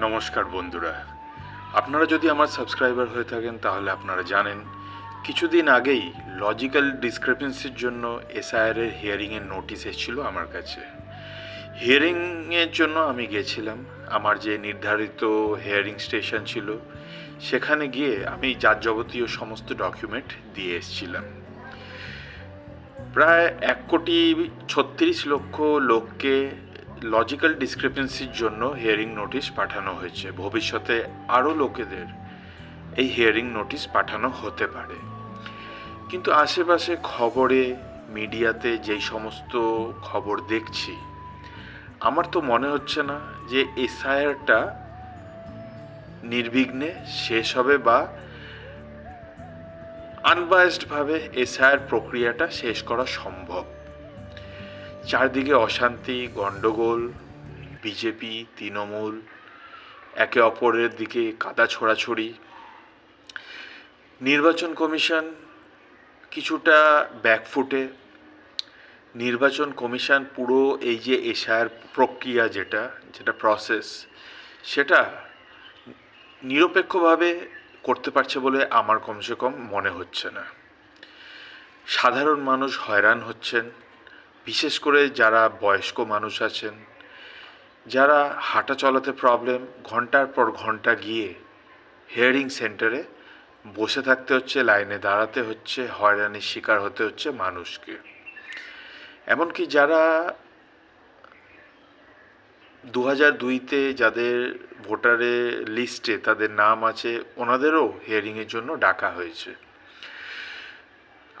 নমস্কার বন্ধুরা। আপনারা যদি আমার সাবস্ক্রাইবার হয়ে থাকেন, তাহলে আপনারা জানেন, কিছুদিন আগেই লজিক্যাল ডিসক্রিপেন্সির জন্য এসআইআর এর হিয়ারিংয়ের নোটিশ এসেছিল আমার কাছে। হিয়ারিংয়ের জন্য আমি গেছিলাম। আমার যে নির্ধারিত হিয়ারিং স্টেশন ছিল, সেখানে গিয়ে আমি যার যাবতীয় সমস্ত ডকুমেন্ট দিয়ে এসেছিলাম। প্রায় এক কোটি ছত্রিশ লক্ষ লোককে লজিক্যাল ডিসক্রিপেন্সির জন্য হিয়ারিং নোটিশ পাঠানো হয়েছে। ভবিষ্যতে আরও লোকেদের এই হিয়ারিং নোটিশ পাঠানো হতে পারে। কিন্তু আশেপাশে খবরে, মিডিয়াতে যেই সমস্ত খবর দেখছি, আমার তো মনে হচ্ছে না যে এসআইআরটা নির্বিঘ্নে শেষ হবে বা আনবায়াসডভাবে এসআইআর প্রক্রিয়াটা শেষ করা সম্ভব। চারদিকে অশান্তি, গণ্ডগোল, বিজেপি, তৃণমূল, একে অপরের দিকে কাদা ছোড়াছড়ি। নির্বাচন কমিশন কিছুটা ব্যাকফুটে নির্বাচন কমিশন পুরো এই যে এশায়ার প্রক্রিয়া যেটা যেটা প্রসেস সেটা নিরপেক্ষভাবে করতে পারছে বলে আমার কমসে কম মনে হচ্ছে না। সাধারণ মানুষ হয়রান হচ্ছেন। বিশেষ করে যারা বয়স্ক মানুষ আছেন, যারা হাঁটা চলাতে প্রবলেম ঘণ্টার পর ঘণ্টা গিয়ে হিয়ারিং সেন্টারে বসে থাকতে হচ্ছে লাইনে দাঁড়াতে হচ্ছে, হয়রানির শিকার হতে হচ্ছে মানুষকে। এমনকি যারা দু হাজার দুইতে যাদের ভোটারে লিস্টে তাদের নাম আছে, ওনাদেরও হিয়ারিংয়ের জন্য ডাকা হয়েছে।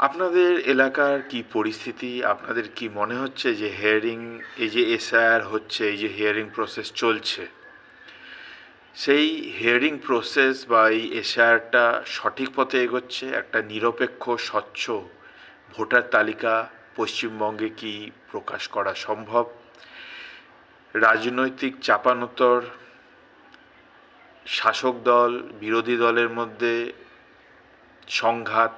আপনাদের এলাকার কি পরিস্থিতি? আপনাদের কি মনে হচ্ছে যে হিয়ারিং এই যে এসআইআর হচ্ছে, এই যে হিয়ারিং প্রসেস চলছে, সেই হিয়ারিং প্রসেস বা এই এসআইআরটা সঠিক পথে এগোচ্ছে? একটা নিরপেক্ষ, স্বচ্ছ ভোটার তালিকা পশ্চিমবঙ্গে কি প্রকাশ করা সম্ভব? রাজনৈতিক চাপানোতর, শাসক দল, বিরোধী দলের মধ্যে সংঘাত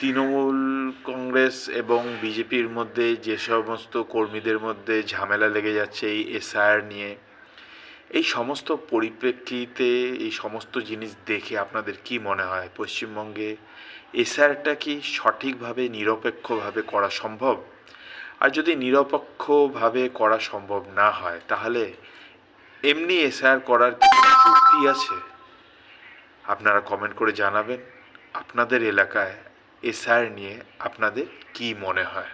তৃণমূল কংগ্রেস এবং বিজেপির মধ্যে যে সমস্ত কর্মীদের মধ্যে ঝামেলা লেগে যাচ্ছে এই এসআইআর নিয়ে, এই সমস্ত পরিপ্রেক্ষিতে, এই সমস্ত জিনিস দেখে আপনাদের কি মনে হয়? পশ্চিমবঙ্গে এসআইআরটা কি সঠিকভাবে, নিরপেক্ষভাবে করা সম্ভব? আর যদি নিরপেক্ষভাবে করা সম্ভব না হয়, তাহলে এমনি এসআইআর করার যুক্তি আছে? আপনারা কমেন্ট করে জানাবেন। আপনাদের এলাকায় এসআইআর নিয়ে আপনাদের কি মনে হয়?